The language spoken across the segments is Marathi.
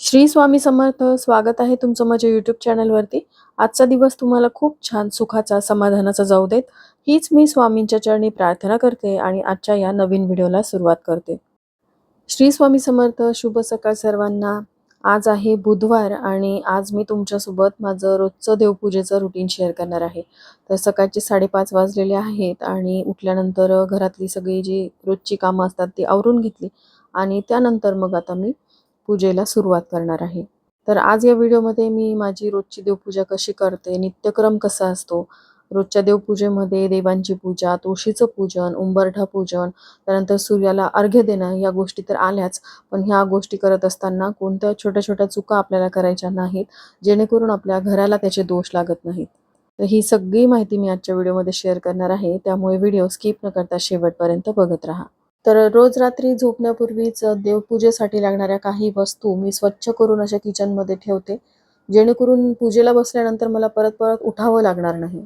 श्री स्वामी समर्थ स्वागत आहे तुमचं माझ्या यूट्यूब चॅनलवरती आजचा दिवस तुम्हाला खूप छान सुखाचा समाधानाचा जाऊ देत. हीच मी स्वामींच्या चरणी प्रार्थना करते आणि आजच्या या नवीन व्हिडिओला सुरुवात करते. श्री स्वामी समर्थ शुभ सकाळ सर्वांना. आज आहे बुधवार आणि आज मी तुमच्यासोबत माझं रोजचं देवपूजेचं रुटीन शेअर करणार आहे. तर सकाळचे साडेपाच वाजलेले आहेत आणि उठल्यानंतर घरातली सगळी जी रोजची कामं असतात ती आवरून घेतली. आणि त्यानंतर मग आता मी पूजेला सुरुवात करणार आहे. तर आज या व्हिडिओमध्ये मी माझी रोजची देवपूजा कशी करते नित्यक्रम कसा असतो रोजच्या देवपूजेमध्ये देवांची पूजा तुळशीचं पूजन उंबरठा पूजन त्यानंतर सूर्याला अर्घ्य देणं या गोष्टी तर आल्याच पण ह्या गोष्टी करत असताना कोणत्या छोट्या छोट्या चुका आपल्याला करायच्या नाहीत जेणेकरून आपल्या घराला त्याचे दोष लागत नाहीत. तर ही सगळी माहिती मी आजच्या व्हिडिओमध्ये शेअर करणार आहे त्यामुळे व्हिडिओ स्किप न करता शेवटपर्यंत बघत राहा. तर रोज रात्री झोपण्यापूर्वीच देवपूजेसाठी लागणाऱ्या काही वस्तू मी स्वच्छ करून अशा किचनमध्ये ठेवते. जेणेकरून पूजेला बसल्यानंतर मला परत परत उठावं लागणार नाही.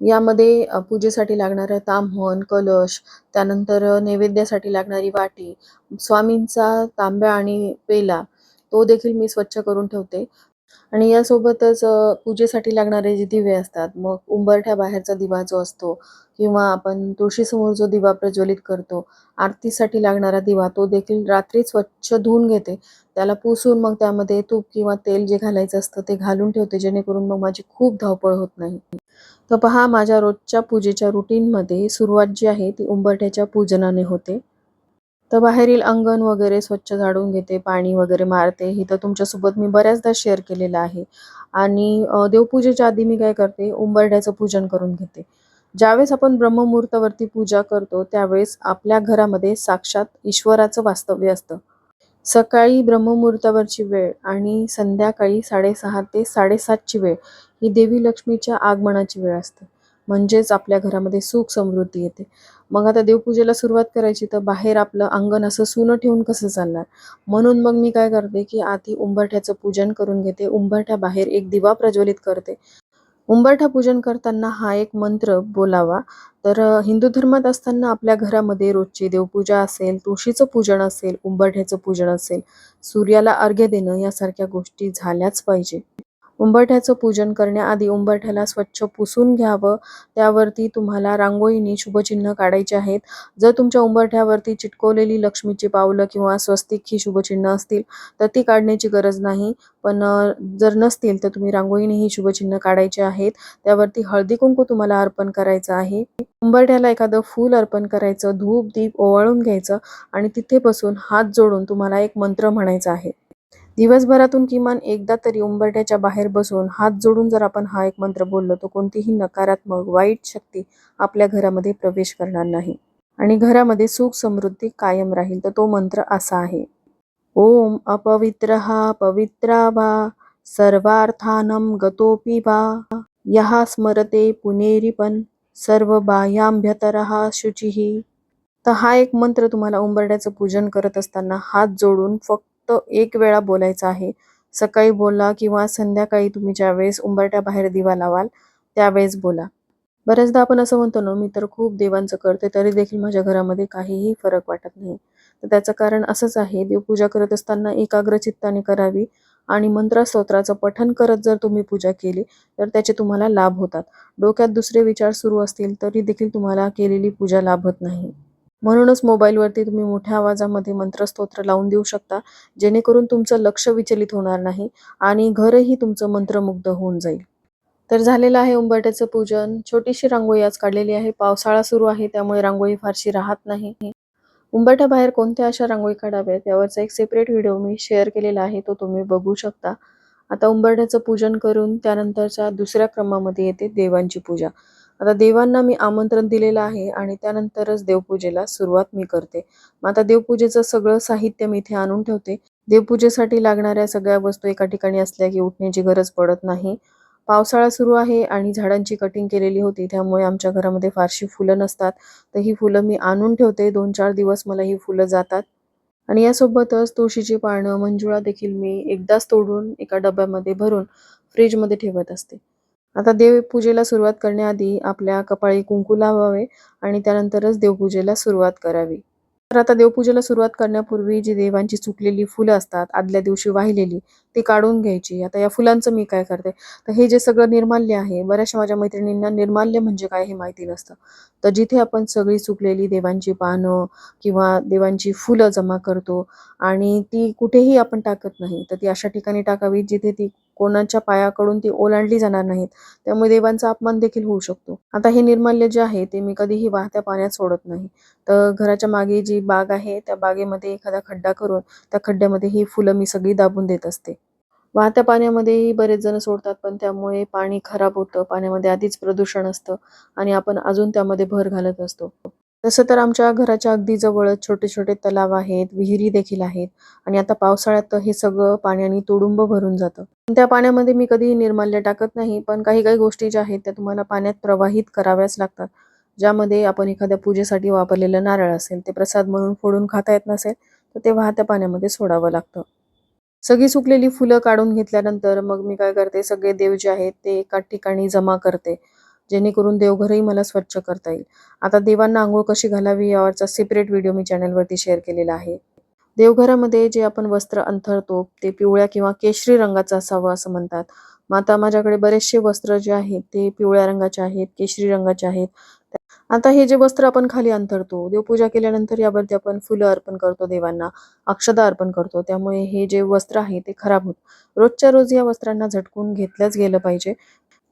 यामध्ये पूजेसाठी लागणारं ताम्हण कलश त्यानंतर नैवेद्यासाठी लागणारी वाटी स्वामींचा तांब्या आणि पेला तो देखील मी स्वच्छ करून ठेवते. आणि यासोबतच पूजेसाठी लागणारे जे दिवे असतात मग उंबरठ्या बाहेरचा दिवा जो असतो किंवा आपण तुळशीसमोर जो दिवा प्रज्वलित करतो आरतीसाठी लागणारा दिवा तो देखील रात्री स्वच्छ धुवून घेते. त्याला पुसून मग त्यामध्ये तूप किंवा तेल जे घालायचं असतं ते घालून ठेवते जेणेकरून मग माझी खूप धावपळ होत नाही. तर पहा माझ्या रोजच्या पूजेच्या रुटीनमध्ये सुरुवात जी आहे ती उंबरठ्याच्या पूजनाने होते. तर बाहेरील अंगण वगैरे स्वच्छ झाडून घेते पाणी वगैरे मारते. ही तर तुमच्यासोबत मी बऱ्याचदा शेअर केलेलं आहे. आणि देवपूजेच्या आधी मी काय करते उंबरठ्याचं पूजन करून घेते. ज्यावेळेस आपण ब्रह्ममुहूर्तावरती पूजा करतो त्यावेळेस आपल्या घरामध्ये साक्षात ईश्वराचं वास्तव्य असतं. सकाळी ब्रह्ममुहूर्तावरची वेळ आणि संध्याकाळी साडेसहा ते साडेसातची वेळ ही देवी लक्ष्मीच्या आगमनाची वेळ असते. म्हणजेच आपल्या घरामध्ये सुख समृद्धी येते. मग आता देवपूजेला सुरुवात करायची तर बाहेर आपलं अंगण असं सुनं ठेवून कसं चालणार? म्हणून मग मी काय करते की आधी उंबरठ्याचं पूजन करून घेते. उंबरठ्या बाहेर एक दिवा प्रज्वलित करते. उंबरठा पूजन करताना हा एक मंत्र बोलावा. तर हिंदू धर्मात असताना आपल्या घरामध्ये रोजची देवपूजा असेल तुळशीचं पूजन असेल उंबरठ्याचं पूजन असेल सूर्याला अर्घ्य देणं यासारख्या गोष्टी झाल्याच पाहिजे. उंबरठ्याचं पूजन करण्याआधी उंबरठ्याला स्वच्छ पुसून घ्यावं. त्यावरती तुम्हाला रांगोळीने शुभचिन्ह काढायचे आहेत. जर तुमच्या उंबरठ्यावरती चिटकवलेली लक्ष्मीची पावलं किंवा स्वस्तिक ही शुभचिन्ह असतील तर ती काढण्याची गरज नाही. पण जर नसतील तर तुम्ही रांगोळीने ही शुभचिन्ह काढायचे आहेत. त्यावरती हळदी कुंकू तुम्हाला अर्पण करायचं आहे. उंबरठ्याला एखादं फूल अर्पण करायचं धूप दीप ओवाळून घ्यायचं आणि तिथे बसून हात जोडून तुम्हाला एक मंत्र म्हणायचा आहे. दिवसभरातून किमान एकदा तरी उंबरठ्याच्या बाहेर बसून हात जोडून जर आपण हा एक मंत्र बोललो तर कोणतीही नकारात्मक वाईट शक्ती आपल्या घरामध्ये प्रवेश करणार नाही. आणि घरामध्ये सुख समृद्धी कायम राहील तर तो मंत्र असा आहे. ओम अपवित्र हा पवित्रा वा सर्वार्थानं गतोपि वा। यहा स्मरते पुनेरिपन सर्व बाह्याभ्यतरः शुचिः। तर हा एक मंत्र तुम्हाला उंबरड्याचं पूजन करत असताना हात जोडून फक्त एक वेळा बोलायचं आहे. सकाळी बोला किंवा संध्याकाळी तुम्ही ज्यावेळेस उंबरट्या बाहेर दिवा लावाल त्यावेळेस बोला. बऱ्याचदा आपण असं म्हणतो ना मी तर खूप देवांचं करते तरी देखील माझ्या घरामध्ये काहीही फरक वाटत नाही. तर त्याचं कारण असंच आहे देवपूजा करत असताना एकाग्र चित्ताने करावी आणि मंत्रस्तोत्राचं पठन करत जर तुम्ही पूजा केली तर त्याचे तुम्हाला लाभ होतात. डोक्यात दुसरे विचार सुरू असतील तरी देखील तुम्हाला केलेली पूजा लाभत नाही. म्हणूनच मोबाईलवरती तुम्ही मोठ्या आवाजामध्ये मंत्रस्तोत्र लावून देऊ शकता. जेणेकरून तुमचं लक्ष विचलित होणार नाही आणि घरही तुमचं मंत्रमुग्ध होऊन जाईल. तर झालेलं आहे उंबरट्याचं पूजन. छोटीशी रांगोळी आज काढलेली आहे. पावसाळा सुरू आहे त्यामुळे रांगोळी फारशी राहत नाही. उंबरठ्या बाहेर कोणत्या अशा रांगोळी काढाव्यात यावरचा एक सेपरेट व्हिडिओ मी शेअर केलेला आहे तो तुम्ही बघू शकता. आता उंबरठ्याचं पूजन करून त्यानंतरच्या दुसऱ्या क्रमामध्ये येते देवांची पूजा. आता देवांना मी आमंत्रण दिलेलं आहे आणि त्यानंतरच देवपूजेला सुरुवात मी करते. मग आता देवपूजेचं सगळं साहित्य मी इथे आणून ठेवते. देवपूजेसाठी लागणाऱ्या सगळ्या वस्तू एका ठिकाणी असल्या की उठण्याची गरज पडत नाही. पावसाळा सुरू आहे आणि झाडांची कटिंग केलेली होती त्यामुळे आमच्या घरामध्ये फारशी फुलं नसतात. तर ही फुलं मी आणून ठेवते. दोन चार दिवस मला ही फुलं जातात. आणि यासोबतच तुळशीची पानं मंजुळा देखील मी एकदाच तोडून एका डब्यामध्ये भरून फ्रीजमध्ये ठेवत असते. आता देवपूजेला सुरुवात करण्याआधी आपल्या कपाळी कुंकू लावावे आणि त्यानंतरच देवपूजेला सुरुवात करावी. तर आता देवपूजेला सुरुवात करण्यापूर्वी जी देवांची चुकलेली फुलं असतात आदल्या दिवशी वाहिलेली ती काढून घ्यायची. आता या फुलांचं मी काय करते? तर हे जे सगळं निर्माल्य आहे बऱ्याचशा माझ्या मैत्रिणींना निर्माल्य म्हणजे काय हे माहिती नसतं. तर जिथे आपण सगळी चुकलेली देवांची पानं किंवा देवांची फुलं जमा करतो आणि ती कुठेही आपण टाकत नाही तर ती अशा ठिकाणी टाकावी जिथे ती कोणाच्या पायाकडून ती ओलांडली जाणार नाहीत. त्यामुळे देवांचा अपमान देखील होऊ शकतो. आता हे निर्माल्य जे आहे ते मी कधीही वाहत्या पाण्यात सोडत नाही. तर घराच्या मागे जी बाग आहे त्या बागेमध्ये एखादा खड्डा करून त्या खड्ड्यामध्ये ही फुलं मी सगळी दाबून देत असते. वाहत्या पाण्यामध्येही बरेच जण सोडतात पण त्यामुळे पाणी खराब होतं. पाण्यामध्ये आधीच प्रदूषण असतं आणि आपण अजून त्यामध्ये भर घालत असतो. तसं तर आमच्या घराच्या अगदी जवळच छोटे छोटे तलाव आहेत विहिरी देखील आहेत. आणि आता पावसाळ्यात तर हे सगळं पाण्याने तुडुंब भरून जातं. त्या पाण्यामध्ये मी कधीही निर्माल्य टाकत नाही पण काही काही गोष्टी ज्या आहेत त्या तुम्हाला पाण्यात प्रवाहित कराव्याच लागतात. ज्यामध्ये आपण एखाद्या पूजेसाठी वापरलेलं नारळ असेल ते प्रसाद म्हणून फोडून खाता येत नसेल तर ते वाहत्या पाण्यामध्ये सोडावं लागतं. सगळी सुकलेली फुलं काढून घेतल्यानंतर मग मी काय करते सगळे देव जे आहेत ते एका ठिकाणी जमा करते. जेणेकरून देवघरही मला स्वच्छ करता येईल. आता देवांना आंघोळ कशी घालावी यावरचा सेपरेट व्हिडिओ मी चॅनलवरती शेअर केलेला आहे. देवघरामध्ये जे आपण वस्त्र अंथरतो ते पिवळ्या किंवा केशरी रंगाचं असावं असं म्हणतात. मग आता माझ्याकडे बरेचसे वस्त्र जे आहेत ते पिवळ्या रंगाचे आहेत केशरी रंगाचे आहेत. आता हे जे वस्त्र आपण खाली अंथरतो देवपूजा केल्यानंतर यावरती आपण फुलं अर्पण करतो देवांना अक्षदा अर्पण करतो. त्यामुळे हे जे वस्त्र आहे ते खराब होत. रोजच्या रोज या वस्त्रांना झटकून घेतल्याच गेलं पाहिजे.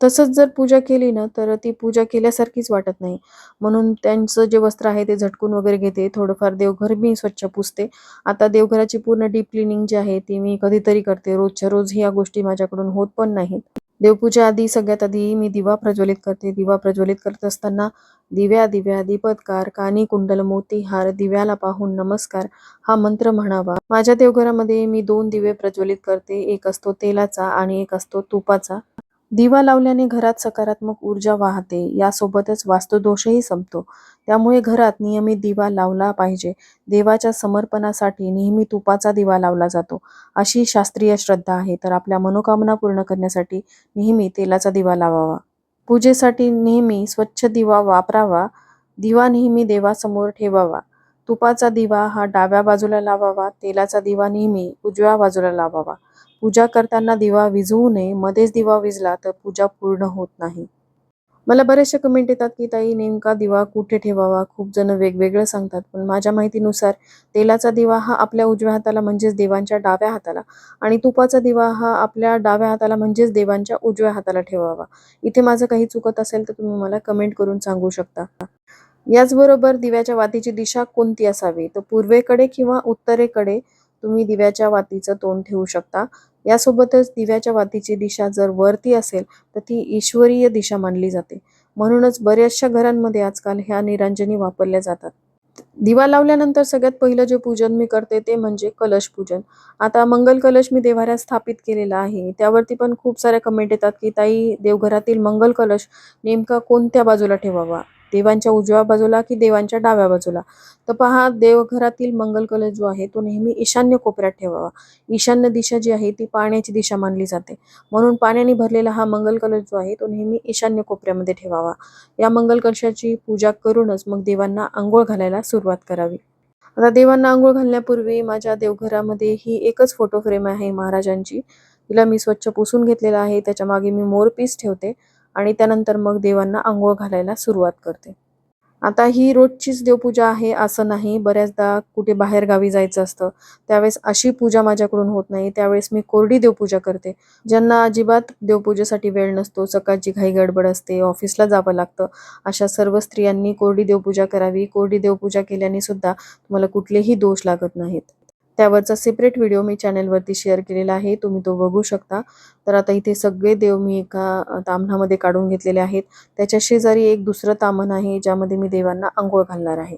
तसंच जर पूजा केली ना तर ती पूजा केल्यासारखीच वाटत नाही. म्हणून त्यांचं जे वस्त्र आहे ते झटकून वगैरे घेते. थोडंफार देवघर मी स्वच्छ पुसते. आता देवघराची पूर्ण डीप क्लिनिंग जी आहे ती मी कधीतरी करते. रोजच्या रोज ह्या गोष्टी माझ्याकडून होत पण नाहीत. देवपूजा आधी सगळ्यात आधी मी दिवा प्रज्वलित करते. दिवा प्रज्वलित करत असताना दिव्या दिव्या दीपत्कार कानी कुंडल मोती हार दिव्याला पाहून नमस्कार हा मंत्र म्हणावा. माझ्या देवघरामध्ये मी दोन दिवे प्रज्वलित करते. एक असतो तेलाचा आणि एक असतो तुपाचा. दिवा लावल्याने घरात सकारात्मक ऊर्जा वाहते. यासोबतच वास्तुदोषही संपतो. त्यामुळे घरात नियमित दिवा लावला पाहिजे. देवाच्या समर्पणासाठी नेहमी तुपाचा दिवा लावला जातो. अशी शास्त्रीय श्रद्धा आहे. तर आपल्या मनोकामना पूर्ण करण्यासाठी नेहमी तेलाचा दिवा लावावा. पूजेसाठी नेहमी स्वच्छ दिवा वापरावा. दिवा नेहमी देवासमोर ठेवावा. तुपाचा दिवा हा डाव्या बाजूला लावावा. तेलाचा दिवा नेहमी उजव्या बाजूला लावावा. पूजा करताना दिवा विझवू नये मध्येच दिवा विझला तर पूजा पूर्ण होत नाही. मला बरेचसे कमेंट येतात की ताई नेमका दिवा कुठे ठेवावा? खूप जण वेगवेगळं सांगतात. पण माझ्या माहितीनुसार तेलाचा दिवा हा आपल्या उजव्या हाताला म्हणजेच देवांच्या डाव्या हाताला आणि तुपाचा दिवा हा आपल्या डाव्या हाताला म्हणजेच देवांच्या उजव्या हाताला ठेवावा. इथे माझं काही चुकत असेल तर तुम्ही मला कमेंट करून सांगू शकता. याचबरोबर दिव्याच्या वातीची दिशा कोणती असावी? तर पूर्वेकडे किंवा उत्तरेकडे तुम्ही दिव्याच्या वातीचं तोंड ठेवू शकता. यासोबतच दिव्याच्या वातीची दिशा जर वरती असेल तर ती ईश्वरीय दिशा मानली जाते. म्हणूनच बऱ्याचशा घरांमध्ये आजकाल ह्या निरांजनी वापरल्या जातात. दिवा लावल्यानंतर सगळ्यात पहिलं जे पूजन मी करते ते म्हणजे कलश पूजन. आता मंगल कलश मी देवाऱ्यात स्थापित केलेला आहे. त्यावरती पण खूप साऱ्या कमेंट येतात की ताई देवघरातील मंगल कलश नेमका कोणत्या बाजूला ठेवावा? देवांच्या उजव्या बाजूला की देवांच्या डाव्या बाजूला? तर पहा देवघरातील मंगल कलश जो आहे तो नेहमी ईशान्य कोपऱ्यात ठेवावा. ईशान्य दिशा जी आहे ती पाण्याची दिशा मानली जाते. म्हणून पाण्याने भरलेला हा मंगल कलश जो आहे तो नेहमी ईशान्य कोपऱ्यामध्ये ठेवावा. या मंगल कलशाची पूजा करूनच मग देवांना आंघोळ घालायला सुरुवात करावी. आता देवांना आंघोळ घालण्यापूर्वी माझ्या देवघरामध्ये ही एकच फोटो फ्रेम आहे महाराजांची. तिला मी स्वच्छ पुसून घेतलेला आहे त्याच्यामागे मी मोरपीस ठेवते. आणि त्यानंतर मग देवांना आंघोळ घालायला सुरुवात करते. आता ही रोजचीच देवपूजा आहे असं नाही. बऱ्याचदा कुठे बाहेर गावी जायचं असतं त्यावेळेस अशी पूजा माझ्याकडून होत नाही. त्यावेळेस मी कोरडी देवपूजा करते. ज्यांना अजिबात देवपूजेसाठी वेळ नसतो सकाळची घाई गडबड असते ऑफिसला जावं लागतं अशा सर्व स्त्रियांनी कोरडी देवपूजा करावी. कोरडी देवपूजा केल्याने सुद्धा तुम्हाला कुठलेही दोष लागत नाहीत. त्यावरचा सेपरेट व्हिडिओ मी चॅनलवरती शेअर केलेला आहे. तुम्ही तो बघू शकता. तर आता इथे सगळे देव मी एका तामणामध्ये काढून घेतलेले आहेत. त्याच्या शेजारी एक दुसरं तामण आहे ज्यामध्ये मी देवांना आंघोळ घालणार आहे.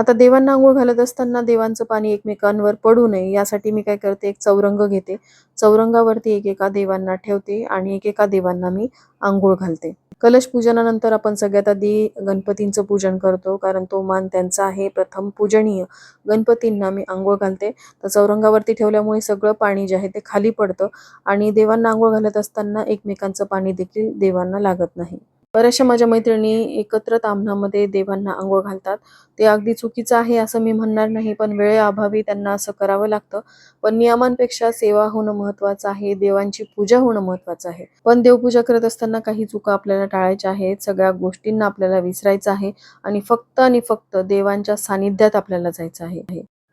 आता देवांना आंघोळ घालत असताना देवांचं पाणी एकमेकांवर पडू नये यासाठी मी काय करते? एक चौरंग घेते. चौरंगावरती एकेका देवांना ठेवते आणि एकेका देवांना मी आंघोळ घालते. कलश पूजनानंतर आपण सगळ्यात आधी गणपतींचं पूजन करतो कारण तो मान त्यांचा आहे प्रथम पूजनीय. गणपतींना मी आंघोळ घालते. तर चौरंगावरती ठेवल्यामुळे सगळं पाणी जे आहे ते खाली पडतं आणि देवांना आंघोळ घालत असताना एकमेकांचं पाणी देखील देवांना लागत नाही. बऱ्याचशा माझ्या मैत्रिणी एकत्र ताम्हणामध्ये देवांना अंघोळ घालतात. ते अगदी चुकीचं आहे असं मी म्हणणार नाही पण वेळेअभावी त्यांना असं करावं लागतं. पण नियमांपेक्षा सेवा होणं महत्वाचं आहे देवांची पूजा होणं महत्वाचं आहे. पण देवपूजा करत असताना काही चुका आपल्याला टाळायच्या आहेत सगळ्या गोष्टींना आपल्याला विसरायचं आहे आणि फक्त आणि फक्त देवांच्या सानिध्यात आपल्याला जायचं आहे.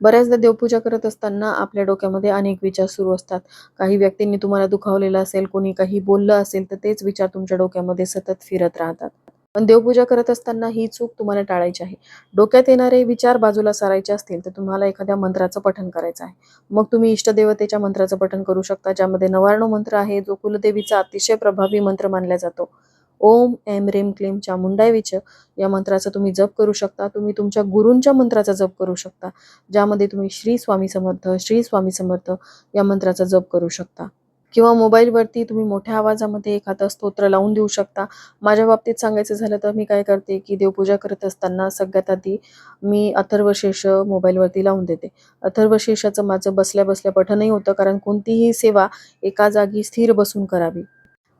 बऱ्याचदा देवपूजा करत असताना आपल्या डोक्यामध्ये अनेक विचार सुरू असतात. काही व्यक्तींनी तुम्हाला दुखावलेलं असेल कोणी काही बोललं असेल तर तेच विचार तुमच्या डोक्यामध्ये सतत फिरत राहतात. पण देवपूजा करत असताना ही चूक तुम्हाला टाळायची आहे. डोक्यात येणारे विचार बाजूला सारायचे असतील तर तुम्हाला एखाद्या मंत्राचं पठण करायचं आहे. मग तुम्ही इष्टदेवतेच्या मंत्राचं पठण करू शकता ज्यामध्ये नवारणो मंत्र आहे जो कुलदेवीचा अतिशय प्रभावी मंत्र मानला जातो. ओम एम रेम क्लेम चामुंडायवीच या मंत्राचा तुम्ही जप करू शकता. तुम्ही तुमच्या गुरूंच्या मंत्राचा जप करू शकता. ज्यामध्ये तुम्ही श्री स्वामी समर्थ श्री स्वामी समर्थ या मंत्राचा जप करू शकता. किंवा मोबाईलवरती तुम्ही मोठ्या आवाजामध्ये एखादं स्तोत्र लावून देऊ शकता. माझ्या बाबतीत सांगायचं झालं तर मी काय करते की देवपूजा करत असताना सगळ्यात आधी मी अथर्वशेष मोबाईलवरती लावून देते. अथर्वशेषाचं माझं बसल्या बसल्या पठनही होतं कारण कोणतीही सेवा एका जागी स्थिर बसून करावी.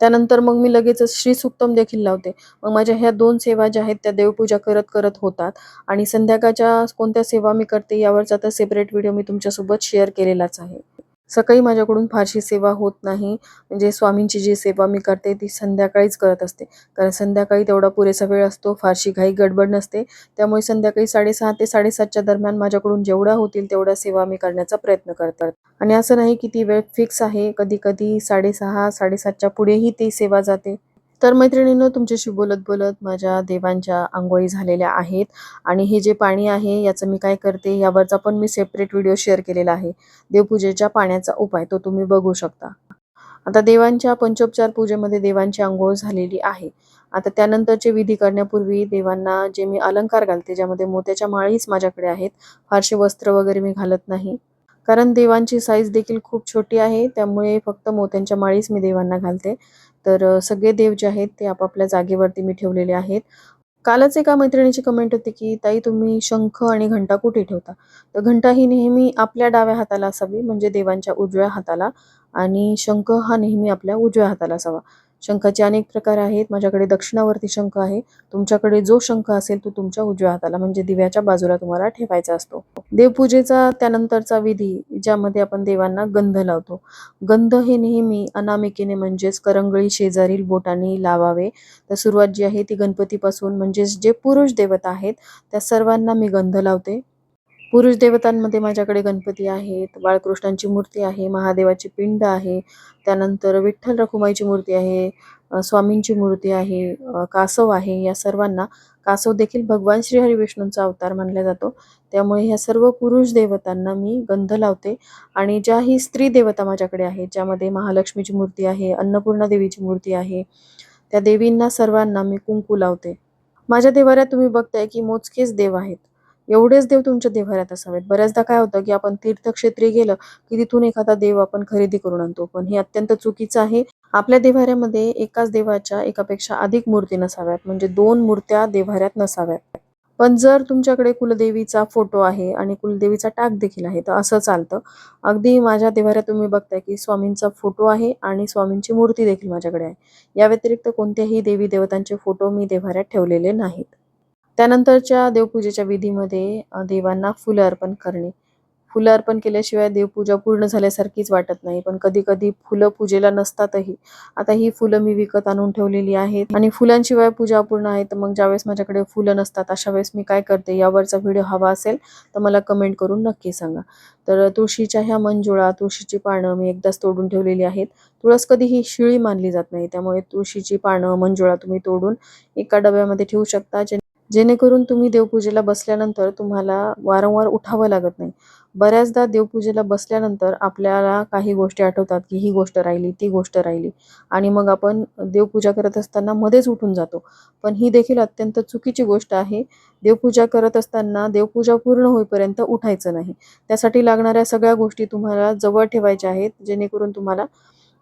त्यानंतर मग मी लगेचच श्री सुक्तम देखील लावते. मग माझ्या ह्या दोन सेवा ज्या आहेत त्या देवपूजा करत करत होतात. आणि संध्याकाळच्या कोणत्या सेवा मी करते यावरचा तर सेपरेट व्हिडिओ मी तुमच्यासोबत शेअर केलेलाच आहे. सकाळी माझ्याकडून फारशी सेवा होत नाही. म्हणजे स्वामींची जी सेवा मी करते ती संध्याकाळीच करत असते. कारण संध्याकाळी तेवढा पुरेसा वेळ असतो फारशी घाई गडबड नसते. त्यामुळे संध्याकाळी साडेसहा ते साडेसातच्या दरम्यान माझ्याकडून जेवढ्या होतील तेवढ्या सेवा मी करण्याचा प्रयत्न करतात. आणि असं नाही की ती वेळ फिक्स आहे. कधी कधी साडेसहा साडेसातच्या पुढेही ती सेवा जाते. तर मैत्रिणींनो तुमच्याशी बोलत बोलत माझ्या देवांच्या आंघोळी झालेल्या आहेत. आणि हे जे पाणी आहे याचं मी काय करते यावरचा पण मी सेपरेट व्हिडिओ शेअर केलेला आहे. देवपूजेच्या पाण्याचा उपाय तो तुम्ही बघू शकता. आता देवांच्या पंचोपचार पूजेमध्ये देवांची आंघोळ झालेली आहे. आता त्यानंतरचे विधी करण्यापूर्वी देवांना जे मी अलंकार घालते ज्यामध्ये मोत्याच्या माळीच माझ्याकडे आहेत फारसे वस्त्र वगैरे मी घालत नाही. कारण देवांची साईज देखील खूप छोटी आहे त्यामुळे फक्त मोत्यांच्या माळीच मी देवांना घालते. तर सगळे देव जे आहेत ते आपापल्या जागेवरती मी ठेवलेले आहेत. कालच एका मैत्रिणीची कमेंट होती की ताई तुम्ही शंख आणि घंटा कुठे ठेवता? तर घंटा ही नेहमी आपल्या डाव्या हाताला असावी म्हणजे देवांच्या उजव्या हाताला. आणि शंख हा नेहमी आपल्या उजव्या हाताला असावा. शंखाचे अनेक प्रकार आहेत. माझ्याकडे दक्षिणावर्ती शंख आहे. तुमच्याकडे जो शंख असेल तो तुमच्या उजव्या हाताला म्हणजे दिव्याच्या बाजूला तुम्हाला ठेवायचा असतो. देवपूजेचा त्यानंतरचा विधी ज्यामध्ये आपण देवांना गंध लावतो. गंध हे नेहमी अनामिकेने म्हणजेच करंगळी शेजारील बोटाने लावावे. तर सुरुवात जी आहे ती गणपतीपासून म्हणजेच जे पुरुष देवता आहेत त्या सर्वांना मी गंध लावते. पुरुष देवतांमध्ये माझ्याकडे गणपती आहेत बाळकृष्णांची मूर्ती आहे महादेवाची पिंड आहे त्यानंतर विठ्ठल रखुमाईची मूर्ती आहे स्वामींची मूर्ती आहे कासव आहे या सर्वांना कासव देखील भगवान श्री हरिविष्णूंचा अवतार मानला जातो. त्यामुळे ह्या सर्व पुरुष देवतांना मी गंध लावते आणि ज्याही स्त्री देवता माझ्याकडे आहेत ज्यामध्ये महालक्ष्मीची मूर्ती आहे अन्नपूर्णा देवीची मूर्ती आहे त्या देवींना सर्वांना मी कुंकू लावते. माझ्या देवाऱ्यात तुम्ही बघताय की मोजकेच देव आहेत. एवढेच देव तुमच्या देव्हाऱ्यात असावेत. बऱ्याचदा काय होतं की आपण तीर्थक्षेत्री गेलं की तिथून एखादा देव आपण खरेदी करून आणतो. पण हे अत्यंत चुकीचं आहे. आपल्या देवाऱ्यामध्ये एकाच देवाच्या एकापेक्षा अधिक मूर्ती नसाव्यात. म्हणजे दोन मूर्त्या देवाऱ्यात नसाव्यात. पण जर तुमच्याकडे कुलदेवीचा फोटो आहे आणि कुलदेवीचा टाक देखील आहे तर असं चालतं. अगदी माझ्या देवाऱ्यात तुम्ही बघताय की स्वामींचा फोटो आहे आणि स्वामींची मूर्ती देखील माझ्याकडे आहे. या व्यतिरिक्त कोणत्याही देवी देवतांचे फोटो मी देवाऱ्यात ठेवलेले नाहीत. त्यानंतरच्या देवपूजेच्या विधीमध्ये देवांना फुलं अर्पण करणे. फुलं अर्पण केल्याशिवाय देवपूजा पूर्ण झाल्यासारखीच वाटत नाही पण कधी कधी फुलं पूजेला नसतातही. आता ही फुलं मी विकत आणून ठेवलेली आहेत आणि फुलांशिवाय पूजा अपूर्ण आहे तर मग ज्यावेळेस माझ्याकडे फुलं नसतात अशा वेळेस मी काय करते? यावरचा व्हिडिओ हवा असेल तर मला कमेंट करून नक्की सांगा. तर तुळशीच्या ह्या मंजुळा तुळशीची पानं मी एकदाच तोडून ठेवलेली आहेत. तुळस कधी ही शिळी मानली जात नाही त्यामुळे तुळशीची पानं मंजुळा तुम्ही तोडून एका डब्यामध्ये ठेवू शकता जेणेकरून तुम्ही देवपूजेला बसल्यानंतर तुम्हाला वारंवार उठावं लागत नाही. बऱ्याचदा देवपूजेला बसल्यानंतर आपल्याला काही गोष्टी आठवतात की ही गोष्ट राहिली ती गोष्ट राहिली आणि मग आपण देवपूजा करत असताना मध्येच उठून जातो. पण ही देखील अत्यंत चुकीची गोष्ट आहे. देवपूजा करत असताना देवपूजा पूर्ण होईपर्यंत उठायचं नाही. त्यासाठी लागणाऱ्या सगळ्या गोष्टी तुम्हाला जवळ ठेवायच्या आहेत जेणेकरून तुम्हाला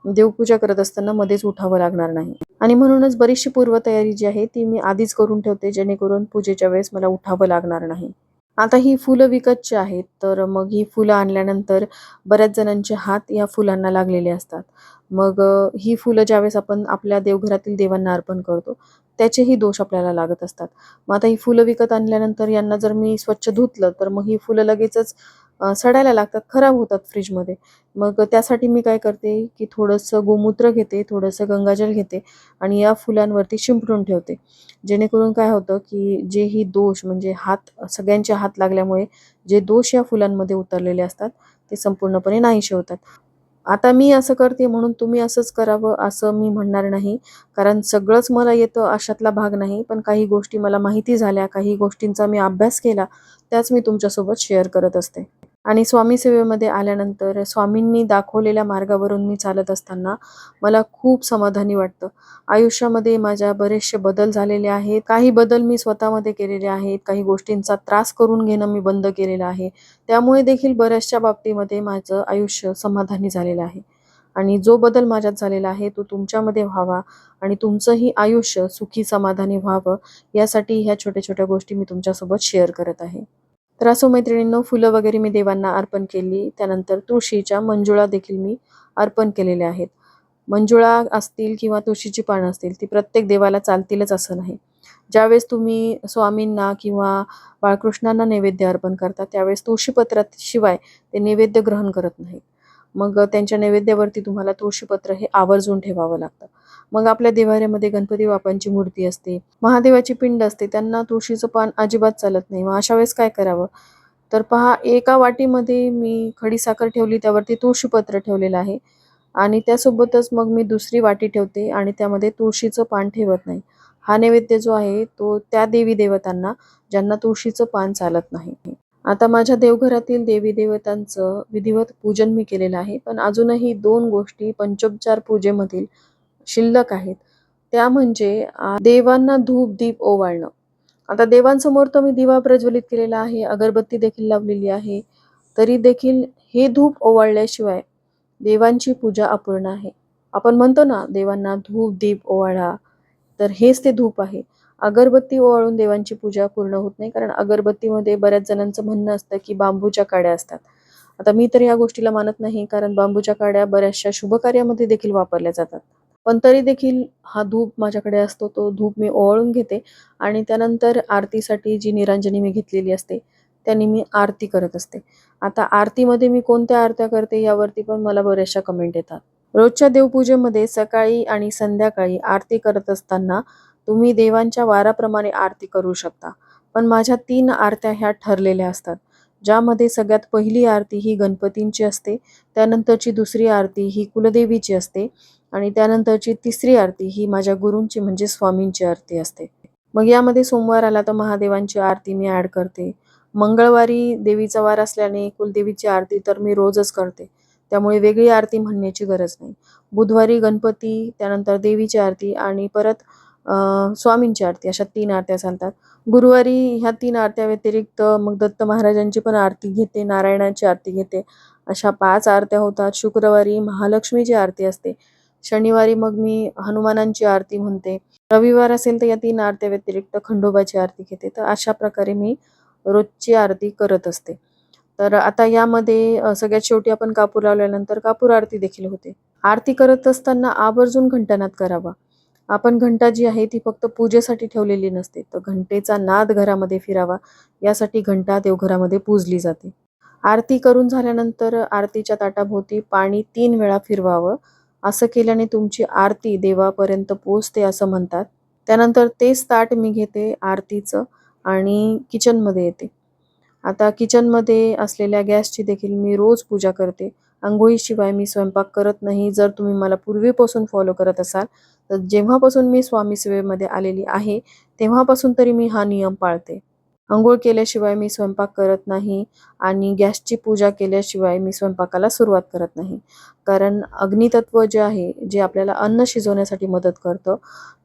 देवपूजा करत असताना मध्येच उठावं लागणार नाही. आणि म्हणूनच बरीचशी पूर्वतयारी जी आहे ती मी आधीच करून ठेवते जेणेकरून पूजेच्या वेळेस मला उठावं लागणार नाही. आता ही फुलं विकतची आहेत तर मग ही फुलं आणल्यानंतर बऱ्याच जणांचे हात या फुलांना लागलेले असतात. मग ही फुलं ज्यावेळेस आपण आपल्या देवघरातील देवांना अर्पण करतो त्याचेही दोष आपल्याला लागत असतात. मग आता ही फुलं विकत आणल्यानंतर यांना जर मी स्वच्छ धुतलं तर मग ही फुलं लगेचच सडायला लागतात खराब होतात फ्रीजमध्ये. मग त्यासाठी मी काय करते की थोडंसं गोमूत्र घेते थोडंसं गंगाजल घेते आणि या फुलांवरती शिंपडून ठेवते. जेणेकरून काय होतं की जे ही दोष म्हणजे हात सगळ्यांचे हात लागल्यामुळे जे दोष या फुलांमध्ये उतरलेले असतात ते संपूर्णपणे नाहीसे होतात आता मी असं करते म्हणून तुम्ही असंच करावं असं मी म्हणणार नाही. कारण सगळंच मला येतं अशातला भाग नाही पण काही गोष्टी मला माहिती झाल्या काही गोष्टींचा मी अभ्यास केला त्याच मी तुमच्यासोबत शेअर करत असते. आणि स्वामी सेवेमध्ये आल्यानंतर स्वामींनी दाखवलेल्या मार्गावरून मी चालत असताना मला खूप समाधानी वाटतं. आयुष्यामध्ये माझ्या बरेचसे बदल झालेले आहेत. काही बदल मी स्वतःमध्ये केलेले आहेत. काही गोष्टींचा त्रास करून घेणं मी बंद केलेलं आहे. त्यामुळे देखील बऱ्याचशा बाबतीमध्ये माझं आयुष्य समाधानी झालेलं आहे. आणि जो बदल माझ्यात झालेला आहे तो तुमच्यामध्ये व्हावा आणि तुमचंही आयुष्य सुखी समाधानी व्हावं यासाठी ह्या छोट्या छोट्या गोष्टी मी तुमच्यासोबत शेअर करत आहे. तर असो मैत्रिणींनो फुलं वगैरे मी देवांना अर्पण केली. त्यानंतर तुळशीच्या मंजुळा देखील मी अर्पण केलेल्या आहेत. मंजुळा असतील किंवा तुळशीची पानं असतील ती प्रत्येक देवाला चालतीलच असं नाही. ज्यावेळेस तुम्ही स्वामींना किंवा बाळकृष्णांना नैवेद्य अर्पण करता त्यावेळेस तुळशीपत्राशिवाय ते नैवेद्य ग्रहण करत नाहीत. मग त्यांच्या नैवेद्यावरती तुम्हाला तुळशीपत्र हे आवर्जून ठेवावं लागतं. मग आपल्या देवाऱ्यामध्ये गणपती बापांची मूर्ती असते महादेवाची पिंड असते त्यांना तुळशीचं पान अजिबात चालत नाही. मग अशा वेळेस काय करावं? तर पहा एका वाटीमध्ये मी खडीसाखर ठेवली त्यावरती तुळशीपत्र ठेवलेलं आहे आणि त्यासोबतच मग मी दुसरी वाटी ठेवते आणि त्यामध्ये तुळशीचं पान ठेवत नाही. हा नैवेद्य जो आहे तो त्या देवी देवतांना ज्यांना तुळशीचं पान चालत नाही. आता माझ्या देवघरातील देवी देवतांचं विधिवत पूजन मी केलेलं आहे पण अजूनही दोन गोष्टी पंचोपचार पूजेमधील शिल्लक आहेत. त्या म्हणजे देवांना धूप दीप ओवाळणं. आता देवांसमोर तर मी दिवा प्रज्वलित केलेला आहे अगरबत्ती देखील लावलेली आहे तरी देखील हे धूप ओवाळल्याशिवाय देवांची पूजा अपूर्ण आहे. आपण म्हणतो ना देवांना धूप दीप ओवाळा तर हेच ते धूप आहे. अगरबत्ती ओवाळून देवांची पूजा पूर्ण होत नाही कारण अगरबत्तीमध्ये बऱ्याच जणांचं म्हणणं असतं की बांबूच्या काड्या असतात. आता मी तर या गोष्टीला मानत नाही कारण बांबूच्या काड्या बऱ्याचशा शुभकार्यामध्ये देखील वापरल्या जातात. पण तरी देखील हा धूप माझ्याकडे असतो तो धूप मी ओवाळून घेते आणि त्यानंतर आरतीसाठी जी निरांजनी मी घेतलेली असते त्यांनी मी आरती करत असते. आता आरतीमध्ये मी कोणत्या आरत्या करते यावरती पण मला बऱ्याचशा कमेंट येतात. रोजच्या देवपूजेमध्ये सकाळी आणि संध्याकाळी आरती करत असताना तुम्ही देवांच्या वाराप्रमाणे आरती करू शकता. पण माझ्या तीन आरत्या ह्या ठरलेल्या असतात. ज्यामध्ये सगळ्यात पहिली आरती ही गणपतींची असते त्यानंतरची दुसरी आरती ही कुलदेवीची असते आणि त्यानंतरची तिसरी आरती ही माझ्या गुरूंची म्हणजे स्वामींची आरती असते. मग यामध्ये सोमवार आला तर महादेवांची आरती मी ॲड करते. मंगळवारी देवीचा वार असल्याने कुलदेवीची आरती तर मी रोजच करते. त्यामुळे वेगळी आरती म्हणण्याची गरज नाही. बुधवारी गणपती त्यानंतर देवीची आरती आणि परत स्वामींची आरती अशा तीन आरत्या चालतात गुरुवारी ह्या तीन आरत्या व्यतिरिक्त मग दत्त महाराजांची पण आरती घेते नारायणाची आरती घेते. अशा पाच आरत्या होतात. शुक्रवारी महालक्ष्मीची आरती असते. शनिवारी मग मी हनुमानांची आरती म्हणते. रविवार असेल तर या तीन आरत्या व्यतिरिक्त खंडोबाची आरती घेते. तर अशा प्रकारे मी रोजची आरती करत असते. तर आता यामध्ये सगळ्यात शेवटी आपण कापूर लावल्यानंतर कापूर आरती देखील होते. आरती करत असताना आवर्जून घंटानाद करावा. आपण घंटा जी आहे ती फक्त पूजेसाठी ठेवलेली नसते. तर घंटेचा नाद घरामध्ये फिरावा यासाठी घंटा देवघरामध्ये पूजली जाते. आरती करून झाल्यानंतर आरतीच्या ताटाभोवती पाणी तीन वेळा फिरवावं असं केल्याने तुमची आरती देवापर्यंत पोचते असं म्हणतात. त्यानंतर तेच ताट मी घेते आरतीचं आणि किचनमध्ये येते. आता किचनमध्ये असलेल्या गॅसची देखील मी रोज पूजा करते. आंघोळीशिवाय मी स्वयंपाक करत नाही. जर तुम्ही मला पूर्वीपासून फॉलो करत असाल तर जेव्हापासून मी स्वामी सेवेमध्ये आलेली आहे तेव्हापासून तरी मी हा नियम पाळते. आंघोळ केल्याशिवाय मी स्वयंपाक करत नाही. आणि गॅसची पूजा केल्याशिवाय मी स्वयंपाकाला सुरुवात करत नाही. कारण अग्नितत्व जे आहे जे आपल्याला अन्न शिजवण्यासाठी मदत करतं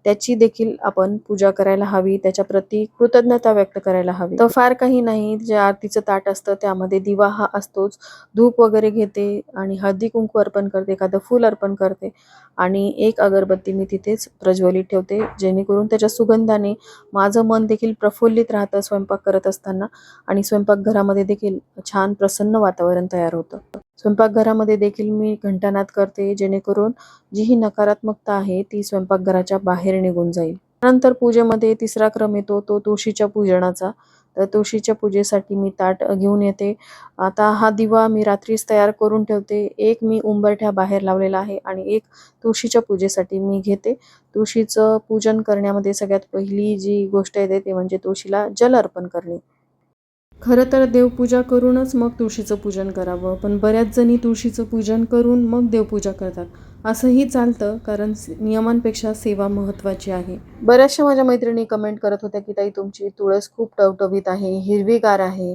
त्याची देखील आपण पूजा करायला हवी त्याच्याप्रती कृतज्ञता व्यक्त करायला हवी. तर फार काही नाही जे आरतीचं ताट असतं त्यामध्ये दिवा हा असतोच. धूप वगैरे घेते आणि हळदी कुंकू अर्पण करते एखादं फूल अर्पण करते. आणि एक अगरबत्ती मी तिथेच प्रज्वलित ठेवते जेणेकरून त्याच्या सुगंधाने माझं मन देखील प्रफुल्लित राहतं स्वयंपाक करत असताना. आणि स्वयंपाकघरामध्ये देखील छान प्रसन्न वातावरण तयार होतं. स्वयंपाकघरामध्ये देखील मी घंटानाद करते जेणेकरून जी ही नकारात्मकता आहे ती स्वयंपाकघराच्या बाहेर निघून जाईल. नंतर पूजेमध्ये तिसरा क्रम येतो तो तुळशीच्या पूजनाचा. तर तुळशीच्या पूजेसाठी मी ताट घेऊन येते. आता हा दिवा मी रात्रीच तयार करून ठेवते. एक मी उंबरठ्या बाहेर लावलेला आहे आणि एक तुळशीच्या पूजेसाठी मी घेते. तुळशीचं पूजन करण्यामध्ये सगळ्यात पहिली जी गोष्ट येते ते म्हणजे तुळशीला जल अर्पण करणे. खरं तर देवपूजा करूनच मग तुळशीचं पूजन करावं पण बऱ्याच जणी तुळशीचं पूजन करून मग देवपूजा करतात. असंही चालतं कारण नियमांपेक्षा सेवा महत्त्वाची आहे. बऱ्याचशा माझ्या मैत्रिणी कमेंट करत होत्या की ताई तुमची तुळस खूप टवटवीत आहे हिरवीगार आहे.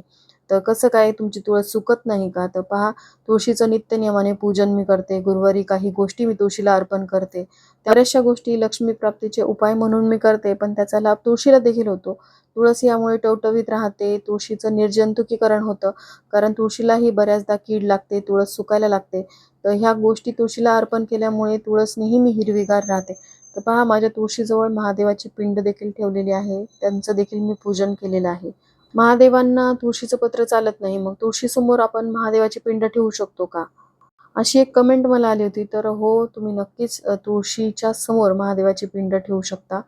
तर कसं काय तुमची तुळस सुकत नाही का? तर पहा तुळशीचं नित्य नियमाने पूजन मी करते गुरुवारी काही गोष्टी मी तुळशीला अर्पण करते. बऱ्याचशा गोष्टी लक्ष्मी प्राप्तीचे उपाय म्हणून मी करते पण त्याचा लाभ तुळशीला देखील होतो. तुळस यामुळे टवटवीत राहते तुळशीचं निर्जंतुकीकरण होतं कारण तुळशीलाही बऱ्याचदा कीड लागते तुळस सुकायला लागते. तर ह्या गोष्टी तुळशीला अर्पण केल्यामुळे तुळस नेहमी हिरवीगार राहते. तर पहा माझ्या तुळशीजवळ महादेवाची पिंड देखील ठेवलेली आहे त्यांचं देखील मी पूजन केलेलं आहे. महादेवांना तुळशीचं पत्र चालत नाही मग तुळशीसमोर आपण महादेवाची पिंड ठेवू शकतो का? अशी एक कमेंट मला आली होती. तर हो तुम्ही नक्कीच तुळशीच्या समोर महादेवाची पिंड ठेवू शकता.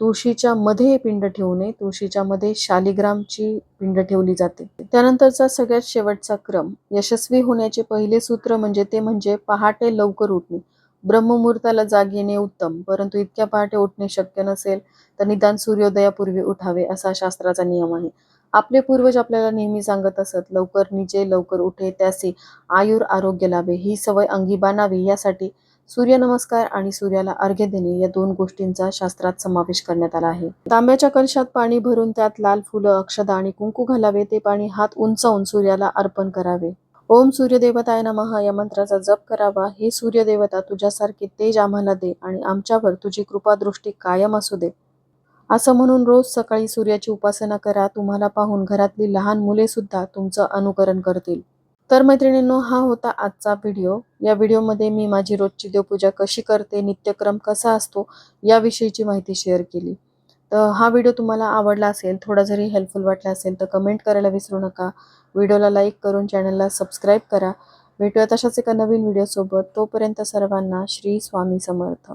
तुळशीच्या मध्ये पिंड ठेवू नये. तुळशीच्या मध्ये शालिग्रामची पिंड ठेवली जाते. त्यानंतरचा सगळ्यात शेवटचा क्रम यशस्वी होण्याचे पहिले सूत्र म्हणजे ते म्हणजे पहाटे लवकर उठणे. ब्रह्ममुहूर्ताला जाग येणे उत्तम परंतु इतक्या पहाटे उठणे शक्य नसेल तर निदान सूर्योदयापूर्वी उठावे असा शास्त्राचा नियम आहे. आपले पूर्वज आपल्याला नेहमी सांगत असत लवकर निजे लवकर उठे त्याचे आयुर आरोग्य लाभे. ही सवय अंगी बाणावी यासाठी सूर्यनमस्कार आणि सूर्याला अर्घ्य देणे या दोन गोष्टींचा शास्त्रात समावेश करण्यात आला आहे. तांब्याच्या कलशात पाणी भरून त्यात लाल फुलं अक्षदा आणि कुंकू घालावे. ते पाणी हात उंचावून सूर्याला अर्पण करावे. ओम सूर्यदेवताय नमः या मंत्राचा जप करावा. हे सूर्यदेवता तुझ्यासारखे तेज आम्हाला दे आणि आमच्यावर तुझी कृपादृष्टी कायम असू दे. असं म्हणून रोज सकाळी सूर्याची उपासना करा. तुम्हाला पाहून घरातली लहान मुले सुद्धा तुमचं अनुकरण करतील. तर मैत्रिणींनो हा होता आजचा व्हिडिओ. या व्हिडिओमध्ये मी माझी रोजची देवपूजा कशी करते नित्यक्रम कसा असतो याविषयीची माहिती शेअर केली. तर हा व्हिडिओ तुम्हाला आवडला असेल थोडा जरी हेल्पफुल वाटला असेल तर कमेंट करायला विसरू नका. व्हिडिओला लाईक करून चॅनलला सबस्क्राईब करा. भेटूया तशाच एका नवीन व्हिडिओसोबत. तोपर्यंत सर्वांना श्री स्वामी समर्थ.